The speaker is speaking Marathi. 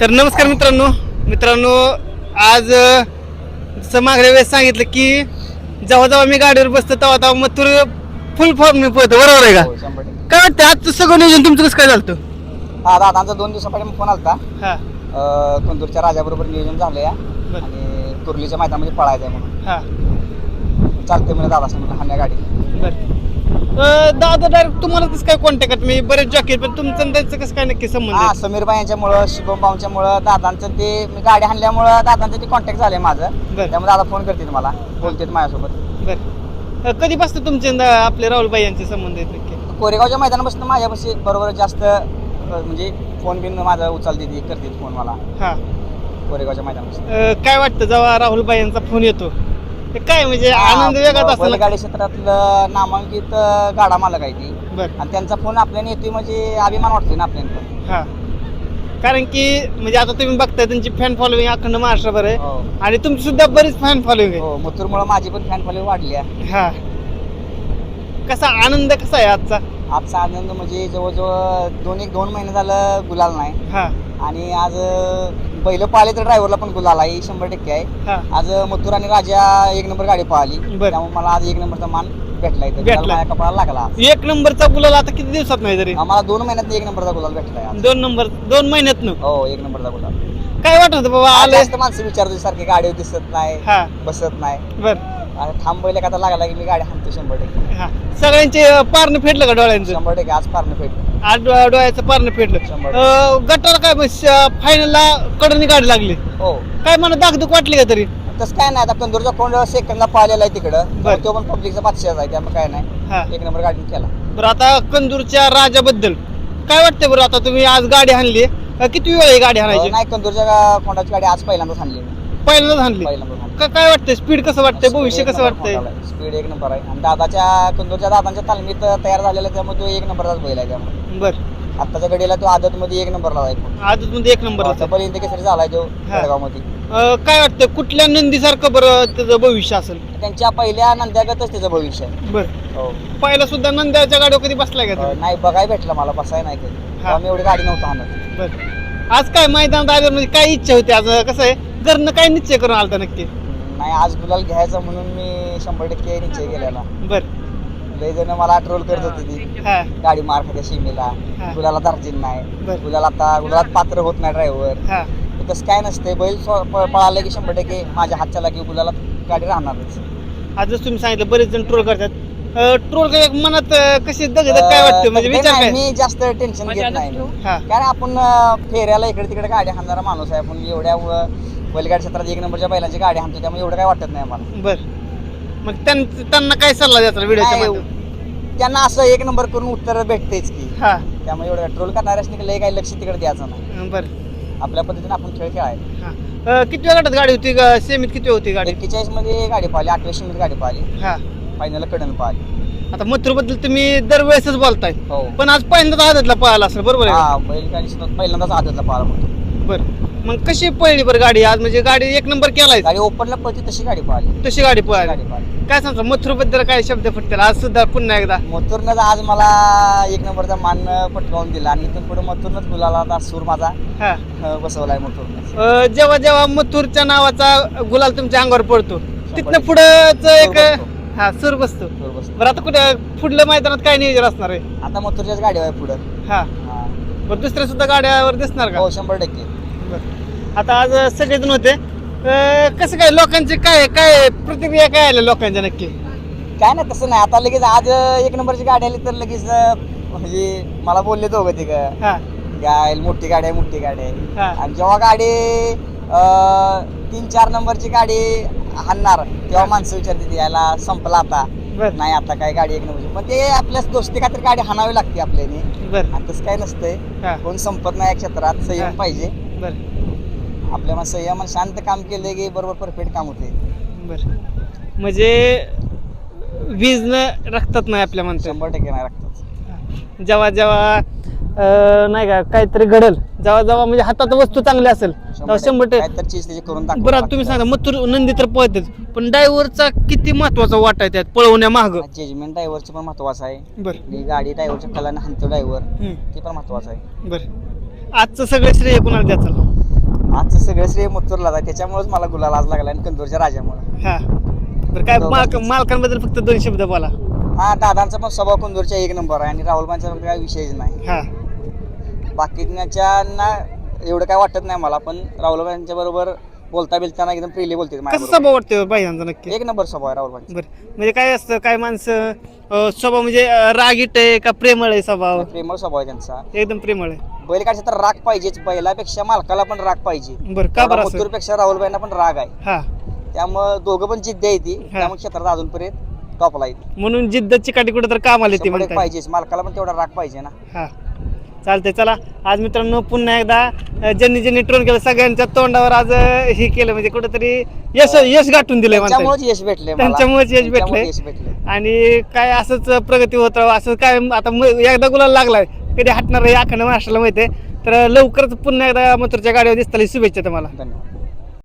तर नमस्कार मित्रांनो. मित्रांनो आज जसं मागल्या वेळेस सांगितलं की जेव्हा जेव्हा मी गाडीवर बसतो तेव्हा तेव्हा मथुर फुल फॉर्म मी पळतो बरोबर आहे का? हो. काय वाटतं आजचं सगळं नियोजन तुमचं कसं काय झालं हा दादांचा दोन दिवसापासून फोन आलता. हा. अं, कुंदूरच्या राजाबरोबर नियोजन झालं या. आणि कुर्लीच्या मैदानामध्ये पळायचं आहे म्हणून. हा. चालते म्हणजे दादा म्हणून हाण्या गाडी. बरं. दादा डायरेक्ट तुम्हाला कसं काय कॉन्टॅक्ट मी बरेच जॉकी पण तुमचं आणि त्यांचं कसं काय नक्की संबंध हा आहे? समीर यांच्यामुळं शुभम भाऊंच्यामुळं दादांचं ते मी गाडी आणल्यामुळं दादांचं ते कॉन्टॅक्ट झालंय माझं. बरं. त्यामुळे दादा फोन करतील मला बोलतात माझ्यासोबत. बरं. अ, कधीपासून तुमचे आणि आपले राहुलबाई यांचे संबंध आहेत नक्की? कोरेगावच्या मैदानापासून माझ्यापाशी बरोबर जास्त अं, म्हणजे फोन बिन माझा उचलते ती करते फोन मला. हा. कोरेगावच्या मैदानापासून. काय वाटतं जेव्हा राहुलबाई यांचा फोन येतो? ते काय म्हणजे आनंद वेगळाच असतो ना? बैलगाडी क्षेत्रातलं नामांकित अं, गाडा मालक आहे ती. बरं. आणि त्यांचा फोन आपल्याला येतोय म्हणजे अभिमान वाटतोय ना आपल्याला पण. हा. कारण की म्हणजे आता तुम्ही बघताय त्यांची फॅन फॉलोईंग अखंड महाराष्ट्रभर आहे. हो. आणि तुमची सुद्धा बरीच फॅन फॉलोईंग हो मथुरमुळे माझी पण फॅन फॉलोईंग वाढली आहे आहे. हा. कसा आनंद कसा आहे आजचा? आजचा आनंद म्हणजे जवळजवळ दोन एक दोन महिने झालं गुलाल नाही. हा. आणि आज अं, बैल पाहिले तर ड्रायव्हरला पण गुलाल आहे ही शंभर टक्के आहे. हा. आज मथुर आणि राजा एक नंबर गाडी पाहिली बरं. त्यामुळे मला आज एक नंबरचा मान भेटला इथं. भेटला. माझ्या कपाळाला लागला. एक नंबरचा गुलाल आता किती दिवसात नाही तरी? आम्हाला दोन महिन्यात एक नंबरचा गुलाल भेटलाय आज. दोन नंबर दोन महिन्यात हो एक नंबरचा गुलाल. काय वाटत होतं बाबा आज आले जास्त माणसं विचारतो सारखी गाडीवर दिसत नाही हा. बसत नाही. बर. आता बैल एखादा लागला की मी गाडी हाणतो शंभर टक्के. हा. सगळ्यांचे पारणं फेडलं का डोळ्यांचं? शंभर टक्के आज पारणं भेटलं आज डो- डोळ्याचं पारणं फेडलं शंभर. अं, गटाला काय फायनलला कडनी गाडी लागली. हो. काय मला दागदुख वाटली का तरी? तसं काय नाही आता कंदूरचा कोंड सेकंडला पाहिलेला आहे तिकडं. बरं. तो पण पब्लिकचा बादशाह आहे त्यामुळे काय नाही. हा. एक नंबर गाडी केला. बरं आता कंदूरच्या राजाबद्दल काय वाटतं बरं आता तुम्ही आज गाडी आणली? किती वेळ आहे गाडी आणायची? नाही कंदूरच्या कोंडाची गाडी आज पहिल्यांदाच आणली मी पहिल्यांदाच आणली का- काय वाटतंय? स्पीड कसं वाटतंय? भविष्य कसं वाटतंय? स्पीड एक नंबर आहे. आणि दादाच्या कंदूरच्या दादांच्या तालमीत तयार झालेला त्यामुळे तो एक नंबरचाच बैल आहे त्यामुळे. बर. आत्ताच्या घडीला तो आदत मध्ये एक नंबरला आहे. आजच मध्ये एक नंबर होता. डबल इंद केसरी झालाय तो मध्ये अं, काय वाटतं कुठल्या नंदीसारखं बरं त्याचं भविष्य असेल? त्यांच्या पहिल्या नंद्यागतच त्याचं भविष्य आहे. बर. हो. पहिला सुद्धा नंद्याच्या गाडीवर कधी बसलाय का? नाही बघायला भेटलं मला बसाय नाही कधी. मी एवढी गाडी नव्हतं आणत बर. आज काय? मैदानात आल्यावर म्हणजे काय इच्छा होती आज? कसं आहे? घरनं काय निश्चय करून आलता नक्की? नाही आज गुलाल घ्यायचा म्हणून मी शंभर टक्के निश्चय केलेला. बर. लय जण मला ट्रोल करत होते ती. हा. गाडी मार खात्या शिमेला. हा. गुलाला दार्जिन नाही. बर. गुलाल आता गुलालात पात्र होत नाही ड्रायव्हर हा. तसं काय नसते बैल स्व- प- पळालं की शंभर टक्के माझ्या हातच्या लागी गुलाला गाडी राहणारच. आज जसं तुम्ही सांगितलं बरेच जण ट्रोल करतात. ट्रोल मनात अं, कशी दगदग काय वाटतं म्हणजे अं, विचार नाही, काय? मी जास्त टेन्शन घेत नाही. हा. कारण आपण अं, फेऱ्याला इकडे तिकडे गाडी हाणणारा माणूस आहे. आपण एवढ्या अं, बैलगाडी क्षेत्रात एक नंबरच्या बैलांची गाडी हाणतो त्यामुळे एवढं काय वाटत नाही आम्हाला. बर. मग त्यां- त्यांना काय सल्ला द्यायचा व्हिडिओच्या नाही, माध्यमातून? त्यांना असं एक नंबर करून उत्तर भेटतेच की. हा. त्यामुळे एवढं ट्रोल करणाऱ्याच लय काही लक्ष तिकडे द्यायचं नाही. बर. आपल्या पद्धतीने आपण खेळ खेळायला. अं, किती वेळ गटात गाडी होती ग- सेमीत किती होती गाडी? एक्केचाळीसमध्ये गाडी पाहिली आठव्या मध्ये गाडी पाहिली. हा. फायनल कडन पाहिली. आता मथुरबद्दल तुम्ही दरवेळेसच बोलताय. हो. पण आज पहिल्यांदाच आदतला पळाला असेल बरोबर आहे हा बैलगाडी क्षेत्रात पहिल्यांदाच आदतला पाहिला म्हणतो बर. मग कशी पळली बरं गाडी आज? म्हणजे गाडी एक नंबर केलाय. गाडी ओपनला पळती तशी गाडी पाहिली तशी गाडी पळाली. गाडी काय सांगता मथुरबद्दल काय शब्द फुटतील? आज सुद्धा पुन्हा एकदा. मथुरनंच आज मला एक नंबरचा मान पटकावून दिला. आणि इथून पुढे मथुरनंच गुलाला आता सूर माझा. हा. अं, बसवलाय मथुरनं अं, जेव्हा जेव्हा मथुरच्या नावाचा गुलाल तुमच्या अंगावर पडतो तिथनं पुढंच एक बसतो. हा सूर बसतो. सूर बसतो. बरं आता कुठं पुढल्या मैदानात काय नियोजन असणार आहे? आता मथुरच्याच गाडी आहे पुढं. हा. हा. बरं दुसऱ्या सुद्धा गाड्यावर दिसणार का? हो शंभर टक्के. आता आज सगळेजण होते. कसं काय लोकांचे काय काय प्रतिक्रिया काय आल्या लोकांच्या नक्की? काय नाही तसं नाही. आता लगेच आज एक नंबरची गाडी आली तर लगेच म्हणजे मला बोलले दोघं तिघ. हा. गाय मोठी गाडी आहे मोठी गाडी आहे. हा. आणि जेव्हा गाडी अं, तीन चार नंबरची गाडी हाणणार तेव्हा माणसं विचारते याला संपला आता. बर. नाही आता काय गाडी एक नंबरची. पण ते आपल्या दोस्ती खातर गाडी हाणावी लागते आपल्याने. बर. आणि तसं काय नसतंय. हा. कोण संपत नाही या क्षेत्रात हा. संयम पाहिजे. बर. आपल्या मग संयम आणि शांत काम केलं की बरोबर परफेक्ट काम होते बर. म्हणजे वीज न रक्तात नाही आपल्या म्हणतात शंभर टक्के नाही लागतात जेव्हा जेव्हा अं, नाही का काहीतरी घडल जेव्हा जेव्हा म्हणजे हातात वस्तू चांगली असेल तेव्हा शंभर टक्के. चीज त्याची करून बरं आता तुम्ही सांगा मथुर नंदी तर पळतेच पण ड्रायव्हरचा किती महत्त्वाचा वाटा आहे त्यात पळवण्या माग? जजमेंट ड्रायव्हरची पण महत्वाचं आहे. बर. गाडी ड्रायव्हरच्या कलाने हाणतो ड्रायव्हर हम्म, ते पण महत्वाचं आहे. बर. आजचं सगळं श्रेय कोणाला द्यायचं आजचं सगळं श्रेय मुत्तूरला आहे त्याच्यामुळेच मला गुलाल आज लागला आणि कंदूरच्या राजामुळे. हा. बरं काय मालक. मालकांबद्दल फक्त दोन शब्द बोला. हा दादांचा पण स्वभाव कंदूरचा एक नंबर आहे आणि राहुल मानचा काही विषयच नाही. हा. बाकीच्यांना एवढं काय वाटत नाही मला पण राहुल बरोबर बोलता बिलताना एकदम फ्रीली बोलते कसं माझ्याबरोबर. स्वभाव वाटतो बाईजांचा नक्की? एक नंबर स्वभाव आहे राहुल मानचा. बरं. म्हणजे काय असतं काय माणसं अं, स्वभाव म्हणजे अं, रागीट आहे का प्रेमळ आहे स्वभाव? प्रेमळ स्वभाव आहे त्यांचा. एकदम प्रेमळ आहे. बैलगाडीचा तर राग पाहिजेच बैलापेक्षा मालकाला पण राग पाहिजे. बरं का बरं असं? पेक्षा राहुलबाईंना पण राग आहे. हा. त्यामुळं दोघं पण जिद्द आहे ती. हा. त्यामुळे क्षेत्रात अजूनपर्यंत टॉपला येते म्हणून जिद्द चिकाटी कुठं तर शंभर एक म्हणतात पाहिजेच मालकाला पण तेवढा राग पाहिजे ना. हा. चालतंय चला. आज मित्रांनो पुन्हा एकदा ज्यांनी ज्यांनी ट्रोन केलं सगळ्यांच्या तोंडावर आज हे केलं. म्हणजे कुठेतरी यश यश गाठून दिलंय यश भेटले त्यांच्यामुळेच यश भेटले आणि काय असंच प्रगती होत राहावं असं काय आता एकदा गुलाल लागलाय. कधी हटणार आहे अखंड महाराष्ट्राला माहिती आहे तर लवकरच पुन्हा एकदा मथुरच्या गाडीवर दिसताना शुभेच्छा तुम्हाला. धन्यवाद.